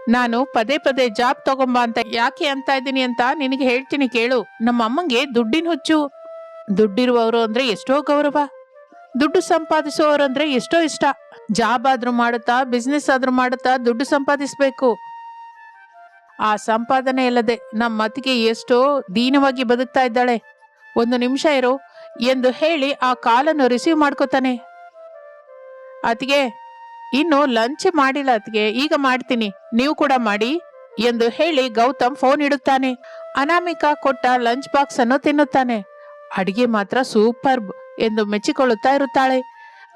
ನಾನು ಪದೇ ಪದೇ ಜಾಬ್ ತಗೊಂಬ ಅಂತ ಯಾಕೆ ಅಂತ ಇದ್ದೀನಿ ಅಂತ ನಿನಗೆ ಹೇಳ್ತೀನಿ ಕೇಳು. ನಮ್ಮ ಅಮ್ಮಂಗೆ ದುಡ್ಡಿನ ಹುಚ್ಚು. ದುಡ್ಡಿರುವವರು ಅಂದ್ರೆ ಎಷ್ಟೋ ಗೌರವ. ದುಡ್ಡು ಸಂಪಾದಿಸುವವರು ಅಂದ್ರೆ ಎಷ್ಟೋ ಇಷ್ಟ. ಜಾಬ್ ಆದ್ರೂ ಮಾಡುತ್ತಾ ಬಿಸ್ನೆಸ್ ಆದ್ರೂ ಮಾಡುತ್ತಾ ದುಡ್ಡು ಸಂಪಾದಿಸ್ಬೇಕು. ಆ ಸಂಪಾದನೆ ಇಲ್ಲದೆ ನಮ್ಮ ಅತಿಗೆ ಎಷ್ಟೋ ದೀನವಾಗಿ ಬದುಕ್ತಾ ಇದ್ದಾಳೆ. ಒಂದು ನಿಮಿಷ ಇರು. ಎಂದು ಹೇಳಿ ಆ ಕಾಲನ್ನು ರಿಸೀವ್ ಮಾಡ್ಕೋತಾನೆ. ಅತಿಗೆ ಇನ್ನು ಲಂಚ್ ಮಾಡಿಲ್ಲ ಈಗ ಮಾಡ್ತೀನಿ. ನೀವು ಕೂಡ ಮಾಡಿ ಎಂದು ಹೇಳಿ ಗೌತಮ್ ಫೋನ್ ಇಡುತ್ತಾನೆ. ಅನಾಮಿಕಾ ಕೊಟ್ಟ ಲಂಚ್ ಬಾಕ್ಸ್ ಅನ್ನು ತಿನ್ನುತ್ತಾನೆ. ಅಡಿಗೆ ಮಾತ್ರ ಸೂಪರ್ಬ್ ಎಂದು ಮೆಚ್ಚಿಕೊಳ್ಳುತ್ತಾ ಇರುತ್ತಾಳೆ.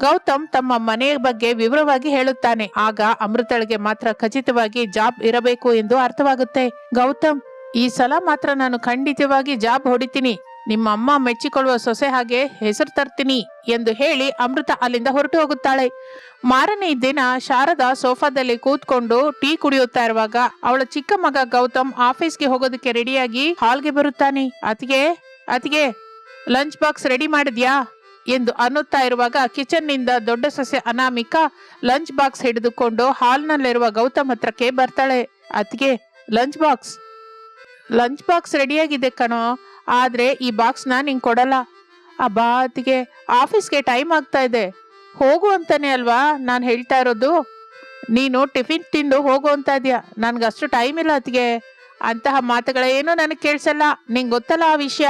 ಗೌತಮ್ ತಮ್ಮ ಮನೆಯ ಬಗ್ಗೆ ವಿವರವಾಗಿ ಹೇಳುತ್ತಾನೆ. ಆಗ ಅಮೃತಳಿಗೆ ಮಾತ್ರ ಖಚಿತವಾಗಿ ಜಾಬ್ ಇರಬೇಕು ಎಂದು ಅರ್ಥವಾಗುತ್ತೆ. ಗೌತಮ್, ಈ ಸಲ ಮಾತ್ರ ನಾನು ಖಂಡಿತವಾಗಿ ಜಾಬ್ ಹೊಡಿತೀನಿ. ನಿಮ್ಮ ಅಮ್ಮ ಮೆಚ್ಚಿಕೊಳ್ಳುವ ಸೊಸೆ ಹಾಗೆ ಹೆಸರು ತರ್ತೀನಿ ಎಂದು ಹೇಳಿ ಅಮೃತ ಅಲ್ಲಿಂದ ಹೊರಟು ಹೋಗುತ್ತಾಳೆ. ಮಾರನೇ ದಿನ ಶಾರದಾ ಸೋಫಾದಲ್ಲಿ ಕೂತ್ಕೊಂಡು ಟೀ ಕುಡಿಯುತ್ತಾ ಇರುವಾಗ ಅವಳ ಚಿಕ್ಕ ಮಗ ಗೌತಮ್ ಆಫೀಸ್ಗೆ ಹೋಗೋದಕ್ಕೆ ರೆಡಿಯಾಗಿ ಹಾಲ್ಗೆ ಬರುತ್ತಾನೆ. ಅತಿಗೆ ಅತಿಗೆ ಲಂಚ್ ಬಾಕ್ಸ್ ರೆಡಿ ಮಾಡಿದ್ಯಾ? ಎಂದು ಅನ್ನುತ್ತಾ ಇರುವಾಗ ಕಿಚನ್ನಿಂದ ದೊಡ್ಡ ಸೊಸೆ ಅನಾಮಿಕ ಲಂಚ್ ಬಾಕ್ಸ್ ಹಿಡಿದುಕೊಂಡು ಹಾಲ್ನಲ್ಲಿರುವ ಗೌತಮ್ ಹತ್ರಕ್ಕೆ ಬರ್ತಾಳೆ. ಅತಿಗೆ ಲಂಚ್ ಬಾಕ್ಸ್ ಲಂಚ್ ಬಾಕ್ಸ್ ರೆಡಿಯಾಗಿದೆ ಕಣೋ. ಆದ್ರೆ ಈ ಬಾಕ್ಸ್ನ ನಿಂಗೆ ಕೊಡಲ್ಲ. ಅಬ್ಬಾ ಅತಿಗೆ ಆಫೀಸ್ಗೆ ಟೈಮ್ ಆಗ್ತಾ ಇದೆ. ಹೋಗು ಅಂತಾನೆ ಅಲ್ವಾ ನಾನು ಹೇಳ್ತಾ ಇರೋದು? ನೀನು ಟಿಫಿನ್ ತಿಂದು ಹೋಗು ಅಂತ ಇದೆಯಾ? ನನ್ಗೆ ಅಷ್ಟು ಟೈಮ್ ಇಲ್ಲ ಅತಿಗೆ ಅಂತಹ ಮಾತುಗಳೇನು ನನಗೆ ಕೇಳಿಸಲ್ಲ. ನಿಂಗೆ ಗೊತ್ತಲ್ಲ ಆ ವಿಷಯ?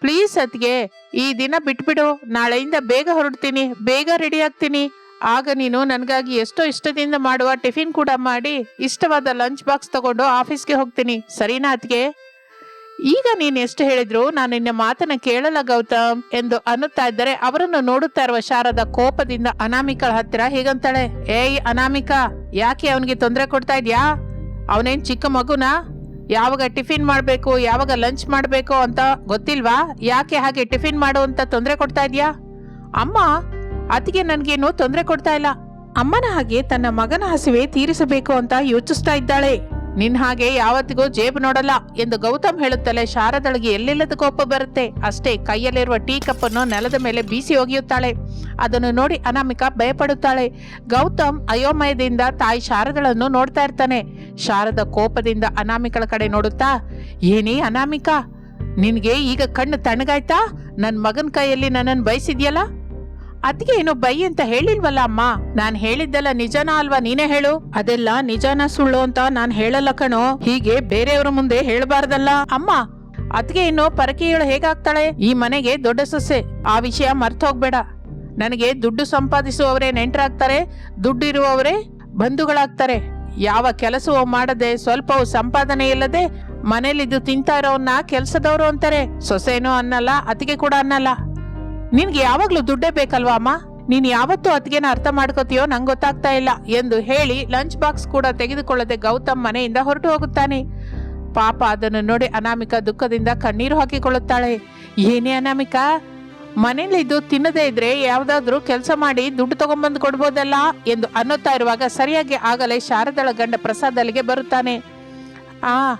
ಪ್ಲೀಸ್ ಅತಿಗೆ ಈ ದಿನ ಬಿಟ್ಬಿಡು. ನಾಳೆಯಿಂದ ಬೇಗ ಹೊರಡ್ತೀನಿ. ಬೇಗ ರೆಡಿ ಆಗ್ತೀನಿ. ಆಗ ನೀನು ನನಗಾಗಿ ಎಷ್ಟೋ ಇಷ್ಟದಿಂದ ಮಾಡುವ ಟಿಫಿನ್ ಕೂಡ ಮಾಡಿ ಇಷ್ಟವಾದ ಲಂಚ್ ಬಾಕ್ಸ್ ತಗೊಂಡು ಆಫೀಸ್ಗೆ ಹೋಗ್ತೀನಿ. ಸರಿನಾ ಅತಿಗೆ ಈಗ ನೀನ್ ಎಷ್ಟು ಹೇಳಿದ್ರು ನಾನು ನಿನ್ನ ಮಾತನ್ನ ಕೇಳಲ್ಲ ಗೌತಮ್ ಎಂದು ಅನ್ನುತ್ತಾ ಇದ್ದರೆ ಅವರನ್ನು ನೋಡುತ್ತಾ ಇರುವ ಶಾರದ ಕೋಪದಿಂದ ಅನಾಮಿಕಳ ಹತ್ತಿರ ಹೀಗಂತಾಳೆ, ಏಯ್ ಅನಾಮಿಕಾ, ಯಾಕೆ ಅವನಿಗೆ ತೊಂದರೆ ಕೊಡ್ತಾ ಇದ್ಯಾ? ಅವನೇನ್ ಚಿಕ್ಕ ಮಗುನಾ? ಯಾವಾಗ ಟಿಫಿನ್ ಮಾಡ್ಬೇಕು, ಯಾವಾಗ ಲಂಚ್ ಮಾಡ್ಬೇಕು ಅಂತ ಗೊತ್ತಿಲ್ವಾ? ಯಾಕೆ ಹಾಗೆ ಟಿಫಿನ್ ಮಾಡು ಅಂತ ತೊಂದರೆ ಕೊಡ್ತಾ ಇದ್ಯಾ? ಅಮ್ಮ ಅತಿಗೆ ನನ್ಗೇನು ತೊಂದರೆ ಕೊಡ್ತಾ ಇಲ್ಲ. ಅಮ್ಮನ ಹಾಗೆ ತನ್ನ ಮಗನ ಹಸಿವೆ ತೀರಿಸಬೇಕು ಅಂತ ಯೋಚಿಸ್ತಾ ಇದ್ದಾಳೆ. ನಿನ್ ಹಾಗೆ ಯಾವತ್ತಿಗೂ ಜೇಬು ನೋಡಲ್ಲ ಎಂದು ಗೌತಮ್ ಹೇಳುತ್ತಲೇ ಶಾರದಳಿಗೆ ಎಲ್ಲಿಲ್ಲದ ಕೋಪ ಬರುತ್ತೆ? ಅಷ್ಟೇ ಕೈಯಲ್ಲಿರುವ ಟೀ ಕಪ್ ಅನ್ನು ನೆಲದ ಮೇಲೆ ಬೀಸಿ ಒಗೆಯುತ್ತಾಳೆ. ಅದನ್ನು ನೋಡಿ ಅನಾಮಿಕಾ ಭಯಪಡುತ್ತಾಳೆ. ಗೌತಮ್ ಅಯೋಮಯದಿಂದ ತಾಯಿ ಶಾರದಳನ್ನು ನೋಡ್ತಾ ಇರ್ತಾನೆ. ಶಾರದ ಕೋಪದಿಂದ ಅನಾಮಿಕಳ ಕಡೆ ನೋಡುತ್ತಾ, ಏನೇ ಅನಾಮಿಕಾ, ನಿನಗೆ ಈಗ ಕಣ್ಣು ತಣ್ಣಗಾಯ್ತಾ? ನನ್ನ ಮಗನ ಕೈಯಲ್ಲಿ ನನ್ನನ್ನು ಬಯಸಿದ್ಯಲ್ಲ? ಅತ್ತಿಗೆ ಏನು ಬೈ ಅಂತ ಹೇಳಿಲ್ವಲ್ಲ ಅಮ್ಮ? ನಾನ್ ಹೇಳಿದ್ದೆಲ್ಲ ನಿಜನ ಅಲ್ವಾ ನೀನೇ ಹೇಳು? ಅದೆಲ್ಲ ನಿಜನ ಸುಳ್ಳು ಅಂತ ನಾನ್ ಹೇಳಲ್ಲ ಕಣೋ. ಹೀಗೆ ಬೇರೆಯವ್ರ ಮುಂದೆ ಹೇಳಬಾರ್ದಲ್ಲ. ಅಮ್ಮ, ಅತ್ತಿಗೆ ಇನ್ನು ಪರಕೀಯಳು ಹೇಗಾಗ್ತಾಳೆ? ಈ ಮನೆಗೆ ದೊಡ್ಡ ಸೊಸೆ. ಆ ವಿಷಯ ಮರ್ತ ಹೋಗ್ಬೇಡ. ನನಗೆ ದುಡ್ಡು ಸಂಪಾದಿಸುವವರೇ ನೆಂಟರಾಗ್ತಾರೆ ದುಡ್ಡು ಇರುವವರೇ ಬಂಧುಗಳಾಗ್ತಾರೆ. ಯಾವ ಕೆಲಸವೂ ಮಾಡದೆ, ಸ್ವಲ್ಪವೂ ಸಂಪಾದನೆ ಇಲ್ಲದೆ ಮನೇಲಿದ್ದು ತಿಂತಾ ಇರೋವನ್ನ ಕೆಲಸದವರು ಅಂತಾರೆ. ಸೊಸೆನೂ ಅನ್ನಲ್ಲ ಅತಿಗೆ ಕೂಡ ಅನ್ನಲ್ಲ. ನಿನ್ಗೆ ಯಾವಾಗ್ಲೂ ದುಡ್ಡೇ ಬೇಕಲ್ವಾ, ಅಮ್ಮ? ನೀನ್ ಯಾವತ್ತೂ ಅತ್ಗೇನ ಅರ್ಥ ಮಾಡ್ಕೋತೀಯೋ ನಂಗೆ ಗೊತ್ತಾಗ್ತಾ ಇಲ್ಲ ಎಂದು ಹೇಳಿ ಲಂಚ್ ಬಾಕ್ಸ್ ಕೂಡ ತೆಗೆದುಕೊಳ್ಳದೆ ಗೌತಮ್ ಮನೆಯಿಂದ ಹೊರಟು ಹೋಗುತ್ತಾನೆ. ಪಾಪ ಅದನ್ನು ನೋಡಿ ಅನಾಮಿಕ ದುಃಖದಿಂದ ಕಣ್ಣೀರು ಹಾಕಿಕೊಳ್ಳುತ್ತಾಳೆ. ಏನೇ ಅನಾಮಿಕಾ? ಮನೆಯಲ್ಲಿದ್ದು ತಿನ್ನದೇ ಇದ್ರೆ ಯಾವ್ದಾದ್ರು ಕೆಲಸ ಮಾಡಿ ದುಡ್ಡು ತಗೊಂಬಂದು ಕೊಡ್ಬೋದಲ್ಲ ಎಂದು ಅನ್ನುತ್ತಾ ಇರುವಾಗ ಸರಿಯಾಗಿ ಆಗಲೇ ಶಾರದಳ ಗಂಡ ಪ್ರಸಾದ್ ಅಲ್ಲಿಗೆ ಬರುತ್ತಾನೆ. ಆ,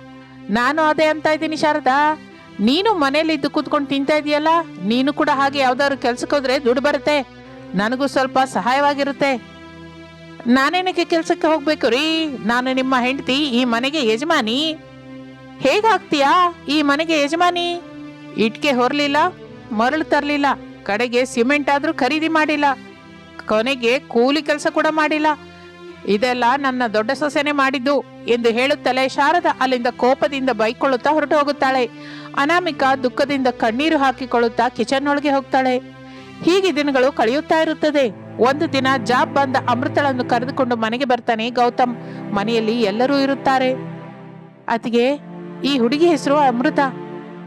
ನಾನು ಅದೇ ಅಂತ ಇದ್ದೀನಿ ಶಾರದಾ. ನೀನು ಮನೇಲಿದ್ದು ಕೂತ್ಕೊಂಡು ತಿಂತಾ ಇದೆಯಲ್ಲ? ನೀನು ಕೂಡ ಹಾಗೆ ಯಾವ್ದಾದ್ರು ಕೆಲ್ಸಕ್ಕೆ ಹೋದ್ರೆ ದುಡ್ಡು ಬರುತ್ತೆ. ನನಗೂ ಸ್ವಲ್ಪ ಸಹಾಯವಾಗಿರುತ್ತೆ. ನಾನೇನಕ್ಕೆ ಕೆಲ್ಸಕ್ಕೆ ಹೋಗ್ಬೇಕು ರೀ? ನಾನು ನಿಮ್ಮ ಹೆಂಡತಿ, ಈ ಮನೆಗೆ ಯಜಮಾನಿ. ಹೇಗಾಗ್ತೀಯಾ ಈ ಮನೆಗೆ ಯಜಮಾನಿ? ಇಟ್ಕೆ ಹೊರಲಿಲ್ಲ, ಮರಳು ತರಲಿಲ್ಲ, ಕಡೆಗೆ ಸಿಮೆಂಟ್ ಆದ್ರೂ ಖರೀದಿ ಮಾಡಿಲ್ಲ, ಕೊನೆಗೆ ಕೂಲಿ ಕೆಲಸ ಕೂಡ ಮಾಡಿಲ್ಲ. ಇದೆಲ್ಲ ನನ್ನ ದೊಡ್ಡ ಸೊಸೆನೆ ಮಾಡಿದ್ದು ಎಂದು ಹೇಳುತ್ತಲೇ ಶಾರದ ಅಲ್ಲಿಂದ ಕೋಪದಿಂದ ಬೈಕೊಳ್ಳುತ್ತಾ ಹೊರಟು ಹೋಗುತ್ತಾಳೆ. ಅನಾಮಿಕಾ ದುಃಖದಿಂದ ಕಣ್ಣೀರು ಹಾಕಿಕೊಳ್ಳುತ್ತಾ ಕಿಚನ್ ಒಳಗೆ ಹೋಗ್ತಾಳೆ. ಹೀಗೆ ದಿನಗಳು ಕಳೆಯುತ್ತಾ ಇರುತ್ತದೆ. ಒಂದು ದಿನ ಜಾಬ್ ಬಂದ ಅಮೃತಳನ್ನು ಕರೆದುಕೊಂಡು ಮನೆಗೆ ಬರ್ತಾನೆ ಗೌತಮ್. ಮನೆಯಲ್ಲಿ ಎಲ್ಲರೂ ಇರುತ್ತಾರೆ. ಅತಿಗೆ ಈ ಹುಡುಗಿ ಹೆಸರು ಅಮೃತ.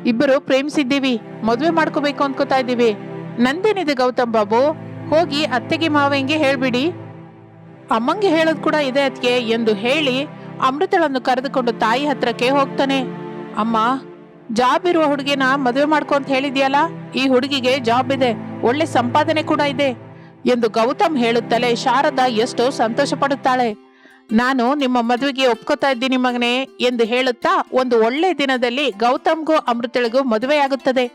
ಇಬ್ಬರು ಪ್ರೇಮಿಸಿದ್ದೀವಿ. ಮದುವೆ ಮಾಡ್ಕೋಬೇಕು ಅನ್ಕೋತಾ ಇದ್ದೀವಿ. ನಂದೇನಿದೆ ಗೌತಮ್ ಬಾಬು? ಹೋಗಿ ಅತ್ತೆಗೆ ಮಾವಂಗೆ ಹೇಳ್ಬಿಡಿ. ಅಮ್ಮಂಗೆ ಹೇಳೋದು ಕೂಡ ಇದೆ ಅದಕ್ಕೆ ಎಂದು ಹೇಳಿ ಅಮೃತಳನ್ನು ಕರೆದುಕೊಂಡು ತಾಯಿ ಹತ್ರಕ್ಕೆ ಹೋಗ್ತಾನೆ. ಅಮ್ಮ ಜಾಬ್ ಇರುವ ಹುಡುಗಿನ ಮದುವೆ ಮಾಡ್ಕೊ ಅಂತ ಹೇಳಿದ್ಯಲ್ಲ, ಈ ಹುಡುಗಿಗೆ ಜಾಬ್ ಇದೆ, ಒಳ್ಳೆ ಸಂಪಾದನೆ ಕೂಡ ಇದೆ ಎಂದು ಗೌತಮ್ ಹೇಳುತ್ತಲೇ ಶಾರದಾ ಎಷ್ಟೋ ಸಂತೋಷ ಪಡುತ್ತಾಳೆ. ನಾನು ನಿಮ್ಮ ಮದುವೆಗೆ ಒಪ್ಕೋತಾ ಇದ್ದೀನಿ ಮಗನೇ ಎಂದು ಹೇಳುತ್ತಾ ಒಂದು ಒಳ್ಳೆ ದಿನದಲ್ಲಿ ಗೌತಮ್ಗೂ ಅಮೃತಳಿಗೂ ಮದುವೆಯಾಗುತ್ತದೆ.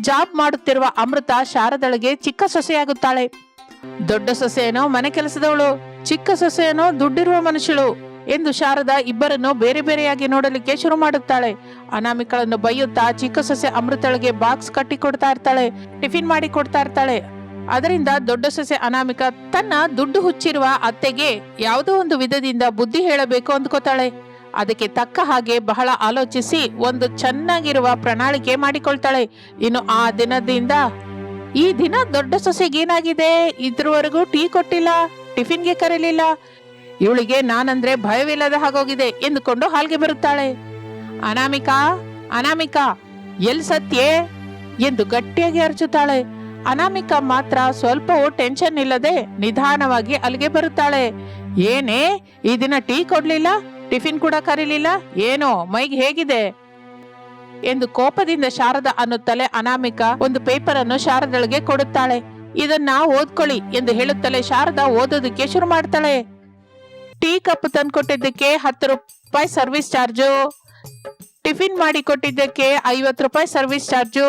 ಜಾಬ್ ಮಾಡುತ್ತಿರುವ ಅಮೃತ ಶಾರದಳಿಗೆ ಚಿಕ್ಕ ಸೊಸೆಯಾಗುತ್ತಾಳೆ. ದೊಡ್ಡ ಸೊಸೆಯೇನೋ ಮನೆ ಕೆಲಸದವಳು. ಚಿಕ್ಕ ಸೊಸೆಯನೋ ದುಡ್ಡಿರುವ ಮನುಷ್ಯಳು ಎಂದು ಶಾರದಾ ಇಬ್ಬರನ್ನು ಬೇರೆ ಬೇರೆಯಾಗಿ ನೋಡಲಿಕ್ಕೆ ಶುರು ಮಾಡುತ್ತಾಳೆ. ಅನಾಮಿಕಳನ್ನು ಬೈಯುತ್ತಾ ಚಿಕ್ಕ ಸೊಸೆ ಅಮೃತಳಿಗೆ ಬಾಕ್ಸ್ ಕಟ್ಟಿ ಕೊಡ್ತಾ ಇರ್ತಾಳೆ, ಟಿಫಿನ್ ಮಾಡಿ ಕೊಡ್ತಾ ಇರ್ತಾಳೆ. ಅದರಿಂದ ದೊಡ್ಡ ಸೊಸೆ ಅನಾಮಿಕ ತನ್ನ ದುಡ್ಡು ಹುಚ್ಚಿರುವ ಅತ್ತೆಗೆ ಯಾವುದೋ ಒಂದು ವಿಧದಿಂದ ಬುದ್ಧಿ ಹೇಳಬೇಕು ಅಂದ್ಕೋತಾಳೆ. ಅದಕ್ಕೆ ತಕ್ಕ ಹಾಗೆ ಬಹಳ ಆಲೋಚಿಸಿ ಒಂದು ಚೆನ್ನಾಗಿರುವ ಪ್ರಣಾಳಿಕೆ ಮಾಡಿಕೊಳ್ತಾಳೆ. ಇನ್ನು ಆ ದಿನದಿಂದ ಈ ದಿನ ದೊಡ್ಡ ಸೊಸೆಗೇನಾಗಿದೆ? ಇದ್ರವರೆಗೂ ಟೀ ಕೊಟ್ಟಿಲ್ಲ. ಟಿಫಿನ್ಗೆ ಕರೀಲಿಲ್ಲ. ಇವಳಿಗೆ ನಾನಂದ್ರೆ ಭಯವಿಲ್ಲದ ಹಾಗೋಗಿದೆ ಎಂದುಕೊಂಡು ಹಾಲ್ಗೆ ಬರುತ್ತಾಳೆ. ಅನಾಮಿಕಾ ಅನಾಮಿಕಾ, ಎಲ್ ಸತ್ಯೆ ಎಂದು ಗಟ್ಟಿಯಾಗಿ ಅರಚುತ್ತಾಳೆ. ಅನಾಮಿಕಾ ಮಾತ್ರ ಸ್ವಲ್ಪವೂ ಟೆನ್ಷನ್ ಇಲ್ಲದೆ ನಿಧಾನವಾಗಿ ಅಲ್ಲಿಗೆ ಬರುತ್ತಾಳೆ. ಏನೇ, ಈ ದಿನ ಟೀ ಕೊಡ್ಲಿಲ್ಲ, ಟಿಫಿನ್ ಕೂಡ ಕರೀಲಿಲ್ಲ, ಏನೋ, ಮೈಗೆ ಹೇಗಿದೆ? ಎಂದು ಕೋಪದಿಂದ ಶಾರದ ಅನ್ನುತ್ತಲೇ ಅನಾಮಿಕಾ ಒಂದು ಪೇಪರ್ ಅನ್ನು ಶಾರದಳಿಗೆ ಕೊಡುತ್ತಾಳೆ. ಇದನ್ನ ಓದ್ಕೊಳ್ಳಿ ಎಂದು ಹೇಳುತ್ತಲೇ ಶಾರದಾ ಓದೋದಕ್ಕೆ ಶುರು ಮಾಡ್ತಾಳೆ. ಟೀ ಕಪ್ ತಂದ್ಕೊಟ್ಟಿದ್ದಕ್ಕೆ ಹತ್ತು ರೂಪಾಯಿ ಸರ್ವಿಸ್ ಚಾರ್ಜು. ಟಿಫಿನ್ ಮಾಡಿ ಕೊಟ್ಟಿದ್ದಕ್ಕೆ ಐವತ್ತು ರೂಪಾಯಿ ಸರ್ವಿಸ್ ಚಾರ್ಜು.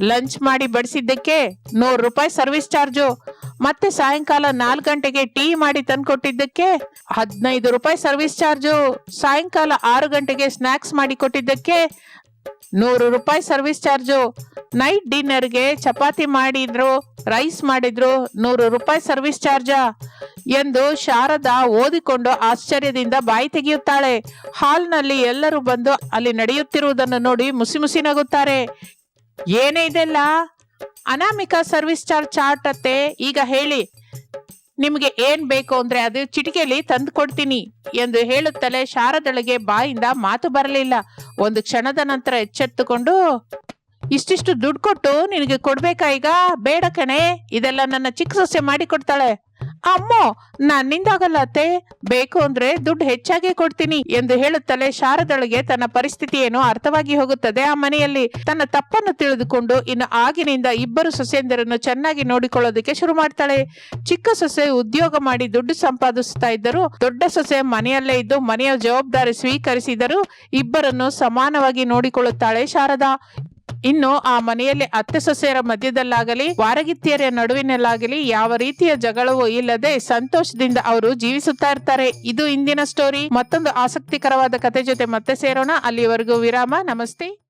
ಲಂಚ್ ಮಾಡಿ ಬಡಿಸಿದ್ದಕ್ಕೆ ನೂರು ರೂಪಾಯಿ ಸರ್ವಿಸ್ ಚಾರ್ಜು. ಮತ್ತೆ ಸಾಯಂಕಾಲ ನಾಲ್ಕು ಗಂಟೆಗೆ ಟೀ ಮಾಡಿ ತಂದ್ಕೊಟ್ಟಿದ್ದಕ್ಕೆ ಹದಿನೈದು ರೂಪಾಯಿ ಸರ್ವಿಸ್ ಚಾರ್ಜು. ಸಾಯಂಕಾಲ ಆರು ಗಂಟೆಗೆ ಸ್ನಾಕ್ಸ್ ಮಾಡಿ ಕೊಟ್ಟಿದ್ದಕ್ಕೆ ನೂರು ರೂಪಾಯಿ ಸರ್ವಿಸ್ ಚಾರ್ಜು ನೈಟ್ ಡಿನ್ನರ್ಗೆ ಚಪಾತಿ ಮಾಡಿದ್ರು ರೈಸ್ ಮಾಡಿದ್ರು, ನೂರು ರೂಪಾಯಿ ಸರ್ವಿಸ್ ಚಾರ್ಜಾ ಎಂದು ಶಾರದಾ ಓದಿಕೊಂಡು ಆಶ್ಚರ್ಯದಿಂದ ಬಾಯಿ ತೆಗೆಯುತ್ತಾಳೆ. ಹಾಲ್ನಲ್ಲಿ ಎಲ್ಲರೂ ಬಂದು ಅಲ್ಲಿ ನಡೆಯುತ್ತಿರುವುದನ್ನು ನೋಡಿ ಮುಸಿ ಮುಸಿ ನಗುತ್ತಾರೆ. ಏನೇ ಇದೆಲ್ಲ? ಅನಾಮಿಕಾ ಸರ್ವಿಸ್ ಚಾರ್ಜ್ ಚಾರ್ಟ್ ಅತ್ತೆ ಈಗ ಹೇಳಿ. ನಿಮಗೆ ಏನ್ ಬೇಕು ಅಂದ್ರೆ ಅದು ಚಿಟಿಕೆಯಲ್ಲಿ ತಂದು ಕೊಡ್ತೀನಿ ಎಂದು ಹೇಳುತ್ತಲೇ ಶಾರದಳಿಗೆ ಬಾಯಿಂದ ಮಾತು ಬರಲಿಲ್ಲ. ಒಂದು ಕ್ಷಣದ ನಂತರ ಎಚ್ಚೆತ್ತುಕೊಂಡು ಇಷ್ಟಿಷ್ಟು ದುಡ್ಡು ಕೊಟ್ಟು ನಿನಗೆ ಕೊಡ್ಬೇಕಾ ಈಗ? ಬೇಡ ಕಣೆ. ಇದೆಲ್ಲ ನನ್ನ ಚಿಕ್ಕ ಸೊಸೆ ಮಾಡಿ ಕೊಡ್ತಾಳೆ ಅಮ್ಮೋ ನನ್ನಿಂದಾಗಲ್ಲ ಅತ್ತೆ. ಬೇಕು ಅಂದ್ರೆ ದುಡ್ಡು ಹೆಚ್ಚಾಗಿ ಕೊಡ್ತೀನಿ ಎಂದು ಹೇಳುತ್ತಲೇ ಶಾರದೊಳಗೆ ತನ್ನ ಪರಿಸ್ಥಿತಿ ಏನು ಅರ್ಥವಾಗಿ ಹೋಗುತ್ತದೆ. ಆ ಮನೆಯಲ್ಲಿ ತನ್ನ ತಪ್ಪನ್ನು ತಿಳಿದುಕೊಂಡು ಇನ್ನು ಆಗಿನಿಂದ ಇಬ್ಬರು ಸೊಸೆಯಂದರನ್ನು ಚೆನ್ನಾಗಿ ನೋಡಿಕೊಳ್ಳೋದಕ್ಕೆ ಶುರು ಮಾಡ್ತಾಳೆ. ಚಿಕ್ಕ ಸೊಸೆ ಉದ್ಯೋಗ ಮಾಡಿ ದುಡ್ಡು ಸಂಪಾದಿಸ್ತಾ ಇದ್ದರು ದೊಡ್ಡ ಸೊಸೆ ಮನೆಯಲ್ಲೇ ಇದ್ದು ಮನೆಯ ಜವಾಬ್ದಾರಿ ಸ್ವೀಕರಿಸಿದರು ಇಬ್ಬರನ್ನು ಸಮಾನವಾಗಿ ನೋಡಿಕೊಳ್ಳುತ್ತಾಳೆ ಶಾರದಾ. ಇನ್ನು ಆ ಮನೆಯಲ್ಲಿ ಅತ್ತೆ ಸೊಸೆಯರ ಮಧ್ಯದಲ್ಲಾಗಲಿ, ವಾರಗಿತ್ತಿಯರ ನಡುವಿನಲ್ಲಾಗಲಿ ಯಾವ ರೀತಿಯ ಜಗಳವೂ ಇಲ್ಲದೆ ಸಂತೋಷದಿಂದ ಅವರು ಜೀವಿಸುತ್ತಾ ಇರ್ತಾರೆ. ಇದು ಇಂದಿನ ಸ್ಟೋರಿ ಮತ್ತೊಂದು ಆಸಕ್ತಿಕರವಾದ ಕತೆ ಜೊತೆ ಮತ್ತೆ ಸೇರೋಣ. ಅಲ್ಲಿವರೆಗೂ ವಿರಾಮ. ನಮಸ್ತೆ.